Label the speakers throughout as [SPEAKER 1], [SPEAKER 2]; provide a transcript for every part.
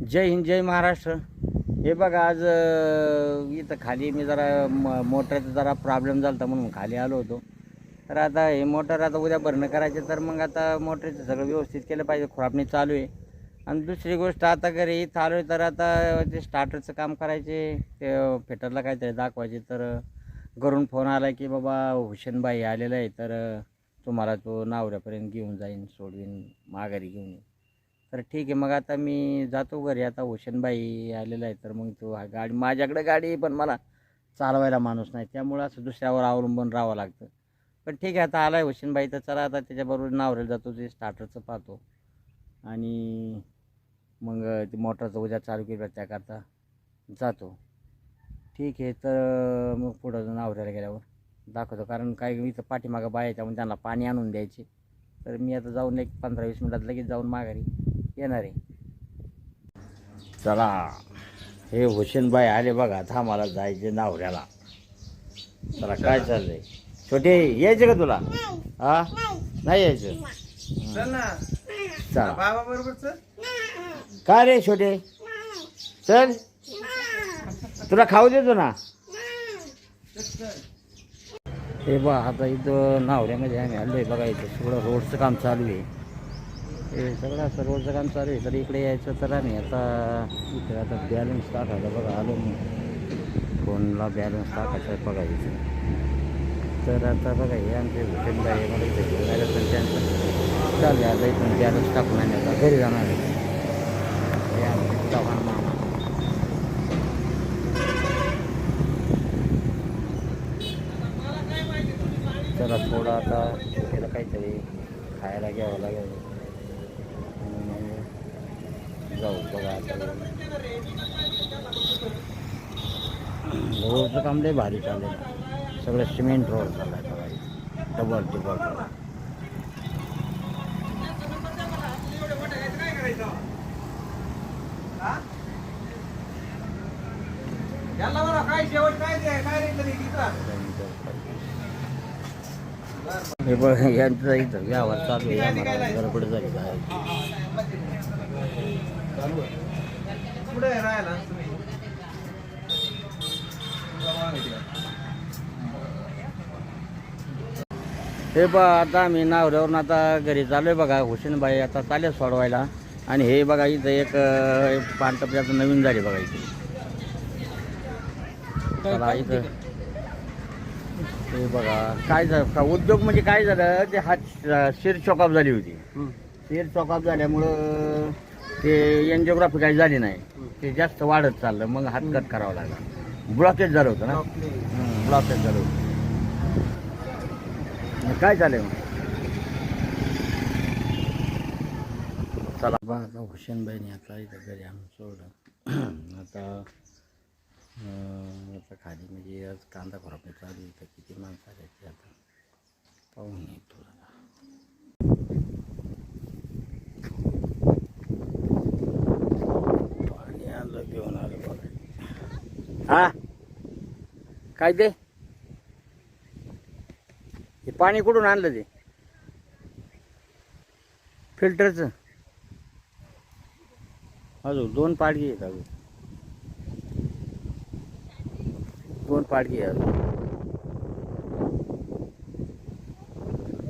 [SPEAKER 1] जय हिंद जय महाराष्ट्र. हे बघा आज इथं खाली मी जरा म मोटरचा जरा प्रॉब्लेम झाला होता म्हणून खाली आलो होतो. तर आता हे मोटर आता उद्या भरणं करायचे तर मग आता मोटरचं सगळं व्यवस्थित केलं पाहिजे खुरापणी चालू आहे. आणि दुसरी गोष्ट आता घरी चालू आहे तर आता ते स्टार्टरचं काम करायचे ते फेटरला काहीतरी दाखवायचे तर घरून फोन आला की बाबा हुशेनबाई आलेला आहे तर तुम्हाला तो नावऱ्यापर्यंत घेऊन जाईन सोडवीन माघारी घेऊन येईन. तर ठीक आहे मग आता मी जातो घरी. आता हुसेनबाई आलेला आहे तर मग तो हा गाडी माझ्याकडे गाडी आहे, पण मला चालवायला माणूस नाही. त्यामुळं असं दुसऱ्यावर अवलंबून राहावं लागतं. पण ठीक आहे आता आला आहे हुसेनबाई तर चला आता त्याच्याबरोबर नावरेल जातो ते स्टार्टरचं पाहतो. आणि मग ते मोटरचं उद्या चालू केलं त्याकरता जातो. ठीक आहे तर मग पुढं नावऱ्याला गेल्यावर दाखवतो. कारण काय इथं पाठीमागं बाय त्यामुळे त्यांना पाणी आणून द्यायचे. तर मी आता जाऊन एक पंधरा वीस मिनटात लगेच जाऊन माघारी. येणार आहे. चला हे हुसेनबाई आले बघा आता मला जायचे नावऱ्याला. चला काय चाललंय? छोटे यायचे का तुला? हा? नाही यायचं?
[SPEAKER 2] चल ना.
[SPEAKER 1] चला.
[SPEAKER 2] बाबा बरोबर चल.
[SPEAKER 1] काय रे छोटे? चल. तुला खाऊ देतो ना? हे बा आता इथं नावऱ्यामध्ये आम्ही आलो आहे बघा इथं सगळं रोडचं काम चालू आहे. हे सगळं सर्व रोडचं काम चालू आहे. तर इकडे यायचं तर आम्ही आता इकडे आता बॅलन्स टाकायला बघा. आलो मी. फोनला बॅलन्स टाकायचं आहे बघा इथं. तर आता बघा हे आमचे भूषणबाई आहे. मला इथे घेऊन तर त्यांचं चालू आहे. आता इथून बॅलन्स टाकून आणि आता घरी जाणार आहे. हे आमचे चव्हाण मामा. चला थोडं आता छोट्याला काहीतरी खायला घ्यावं लागेल. जाऊ बघा रोडचं काम लय भारी चाललं आहे. सगळं सिमेंट रोड चालला आहे बघा. डबल टिबल हे बघ यांचं इथं व्यवहार चालू आहे. गडबड झाली
[SPEAKER 2] तुम्ही?
[SPEAKER 1] हे बघा आता आम्ही नावऱ्यावरून आता घरी चालू आहे बघा हुसेनबाई आता चालेल सोडवायला. आणि हे बघा इथं एक आता नवीन झाली बघा इथे. चला इथं. हे बघा काय झालं? का उद्योग म्हणजे काय झालं? ते हात शिर चॉकअप झाली होती. शिर चॉकअप झाल्यामुळं ते एनजिओग्राफी काही झाली नाही. ते जास्त वाढत चाललं मग हात कट करावा लागला. ब्लॉकेज झालं होतं ना? ब्लॉकेज झालं होतं. मग काय झालं मग चला. बा आता हुसेनबाईने आता इथं घरी आणून सोडलं. आता अं, आता खाली म्हणजे आज कांदा खोरापणी चालू आहे तर किती माणसं आले ते आता पाहून येतो जरा. बघा. हा? काय ते? हे पाणी कुठून आणलं ते? फिल्टरचं. अजून दोन पाडगी आहेत अजून. दोन पाडगी अजून.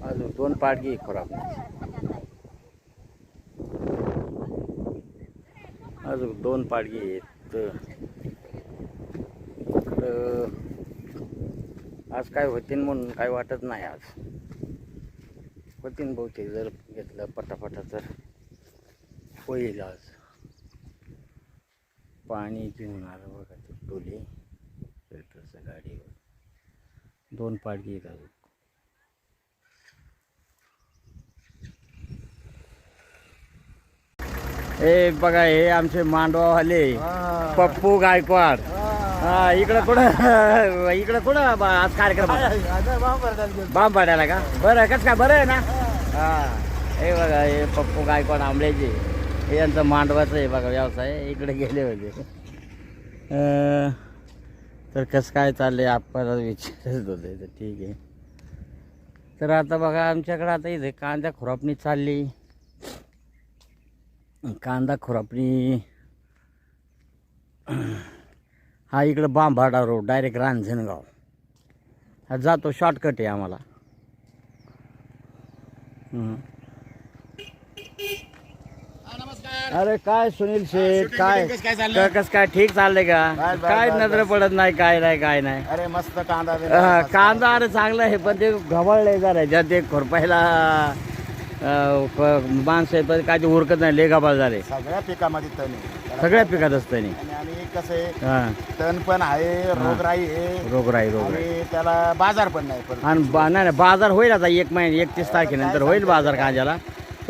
[SPEAKER 1] अजून दोन पाडगी खराब अजून दोन पाडगी आहेत. आज काय होतीन म्हणून काय वाटत नाही आज. होतीन बहुतेक जर घेतलं पटापटा तर. होईल आज. पाणी घेऊन आलं बघा ते टोले. फिल्टरच्या गाडीवर. दोन पाडगी आहेत अजून. ए बघा हे आमचे मांडवावाले. पप्पू गायकवाड. हा. इकडं कुठं? इकडं कुठं आज कार्यक्रम? बाम पाडायला का? बरं कसं काय? बरं आहे ना? हा. हे. बघा हे पप्पू गायकवाड आंबळेचे हे यांचं मांडवाचं आहे बघा व्यवसाय. इकडे गेले होते. तर कसं काय चाललंय आपल्याला विचारत होते तर ठीक आहे. तर आता बघा आमच्याकडं आता इथे कांदा खुरापणी चालली. कांदा खुरापणी. हा इकडं बांभाडा रोड डायरेक्ट रांजणगाव. हा जातो शॉर्टकट आहे आम्हाला. अरे काय सुनील शेठ काय? कस काय ठीक चाललंय का? काय नजर. पडत नाही काय नाही काय नाही.
[SPEAKER 3] अरे मस्त कांदा
[SPEAKER 1] कांदा अरे चांगला आहे पण ते घवळलंय जरा ज्या ते खुरपायला. माणसं आहे पण काय ते उरकत नाही ले गबाळ झाले.
[SPEAKER 3] सगळ्या पिकामध्ये तण आहे.
[SPEAKER 1] सगळ्या पिकात असतं नाही
[SPEAKER 3] आणि आणि कसं आहे
[SPEAKER 1] हा.
[SPEAKER 3] तण पण आहे रोगराई आहे.
[SPEAKER 1] रोगराई रोगराई.
[SPEAKER 3] आणि त्याला बाजार पण नाही पण
[SPEAKER 1] आणि बा नाही नाही, बाजार होईल आता एक महिने एकतीस तारखेनंतर होईल बाजार कांद्याला.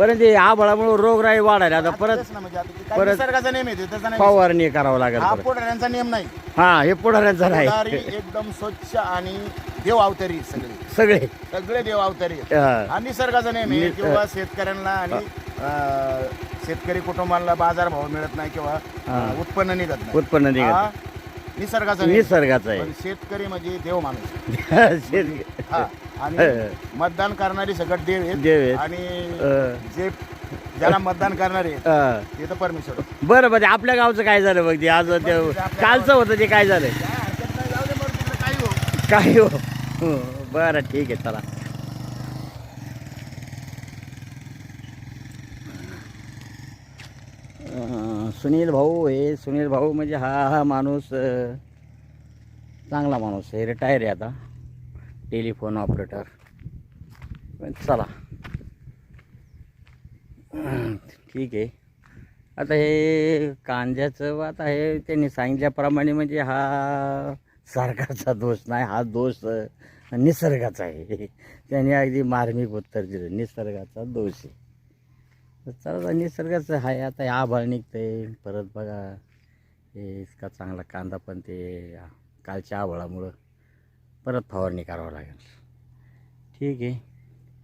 [SPEAKER 1] परंतु हे आभाळामुळे रोगराई वाढायला आता परत
[SPEAKER 3] तेच ना म्हणजे आता काय
[SPEAKER 1] परत
[SPEAKER 3] निसर्गाचा नियम आहे त्याचा नाही
[SPEAKER 1] फवारणी करावं लागेल
[SPEAKER 3] हा
[SPEAKER 1] परत.
[SPEAKER 3] नियम नाही.
[SPEAKER 1] हा हे पुढाऱ्यांचं नाही.
[SPEAKER 3] एकदम स्वच्छ आणि देव अवतरी सगळे.
[SPEAKER 1] सगळे.
[SPEAKER 3] सगळे देव अवतरी.
[SPEAKER 1] हा.
[SPEAKER 3] हा निसर्गाचा नेम आहे किंवा शेतकऱ्यांना आणि अं, शेतकरी कुटुंबाला बाजार भाव मिळत नाही किंवा. अं, उत्पन्न निघत नाही.
[SPEAKER 1] उत्पन्न
[SPEAKER 3] हा
[SPEAKER 1] निघत
[SPEAKER 3] निसर्गाचा.
[SPEAKER 1] निसर्गाचं
[SPEAKER 3] पण शेतकरी म्हणजे देव माणूस.
[SPEAKER 1] शेत-
[SPEAKER 3] हा. आणि मतदान करणारी सगळं देव आहेत.
[SPEAKER 1] देव आहेत.
[SPEAKER 3] आणि जे ज्याला मतदान करणारे आहेत,
[SPEAKER 1] हा.
[SPEAKER 3] ते तर परमेश्वर
[SPEAKER 1] बरं बरं आपल्या गावचं काय झालं बघ ते? आज ते कालचं होतं ते काय झालं?
[SPEAKER 3] काय हरकत नाही, जाऊ दे बरं, तिकडं काही हो.
[SPEAKER 1] काय हो. हो, बरं ठीक आहे चला. अं, सुनील भाऊ हे सुनील भाऊ म्हणजे हा हा माणूस अं, चांगला माणूस आहे रिटायर आहे आता. Telephone operator. पण चला. ठीक आहे. आता हे कांद्याचं आता हे त्यांनी सांगितल्याप्रमाणे म्हणजे हा सरकारचा दोष नाही हा दोष निसर्गाचा आहे. त्यांनी अगदी मार्मिक उत्तर दिलं निसर्गाचा दोष आहे. तर चला निसर्गाचं आहे आता हे आभाळ निघतंय. परत बघा हे इतका चांगला कांदा पण ते कालच्या आभाळामुळं. परत फवारणी करावं लागेल. ठीक आहे.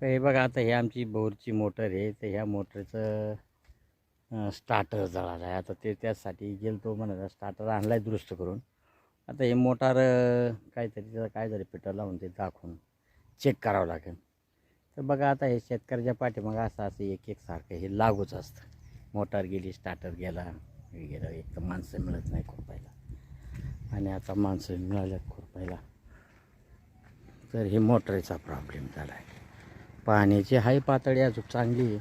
[SPEAKER 1] तर हे बघा आता हे आमची बोरची मोटर आहे. तर ह्या मोटरचं स्टार्टर जळाला आहे. आता ते त्याचसाठी गेलो तो म्हणा स्टार्टर आणला आहे दुरुस्त करून. आता हे मोटार काहीतरी त्याचं काय झालं पेटर लावून ते दाखवून चेक करावं लागेल. तर बघा आता हे शेतकऱ्याच्या पाठीमागं असं असं एक एक सारखं हे लागूच असतं. मोटार गेली स्टार्टर गेला हे गेलं एक तर माणसं मिळत नाही खुरपायला. आणि आता माणसं मिळाल्यात खुरपायला. तर हे मोटरीचा प्रॉब्लेम झाला आहे पाण्याची हाय पातळी अजून चांगली आहे.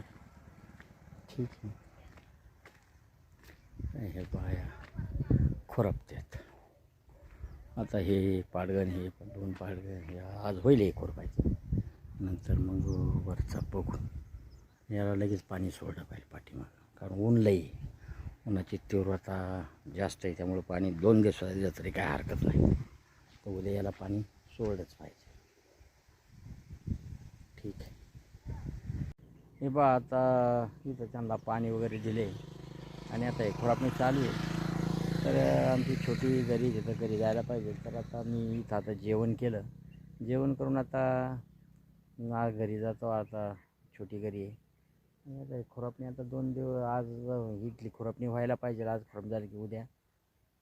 [SPEAKER 1] ठीक आहे. हे बाया खुरपतात. आता हे पाडगण हे पण दोन पाडगण हे आज होईल हे खुरपायचं. नंतर मग वरचा बघून याला लगेच पाणी सोडलं पाहिजे पाठीमागं. कारण ऊन लई उन्हाची तीव्रता जास्त आहे त्यामुळे पाणी दोन दिवस दिलं तरी काय हरकत नाही. तर उद्या याला पाणी सोडलंच पाहिजे. ठीक आहे. हे बा आता इथं त्यांना पाणी वगैरे दिले. आणि आता हे खुरापणी चालू आहे. तर आमची छोटी घरी तिथं घरी जायला पाहिजे तर आता मी इथं आता जेवण केलं. जेवण करून आता ना घरी जातो आता छोटी घरी आहे. आणि आता हे खुरापणी आता दोन दिवस आज इथली खुरापणी व्हायला पाहिजे. आज खुरप झाली की उद्या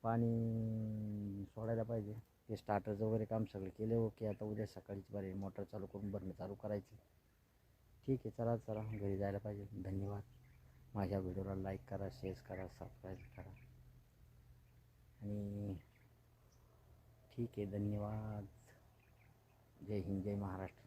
[SPEAKER 1] पाणी सोडायला पाहिजे. ते स्टार्टरचं वगैरे काम सगळं केलं ओके आता उद्या सकाळीच बरे मोटर चालू करून भरणं चालू करायची. ठीक आहे चला चला घरी जायला पाहिजे. धन्यवाद. माझ्या व्हिडिओला लाईक करा शेअर करा सबस्क्राईब करा. आणि ठीक आहे धन्यवाद. जय हिंद जय महाराष्ट्र.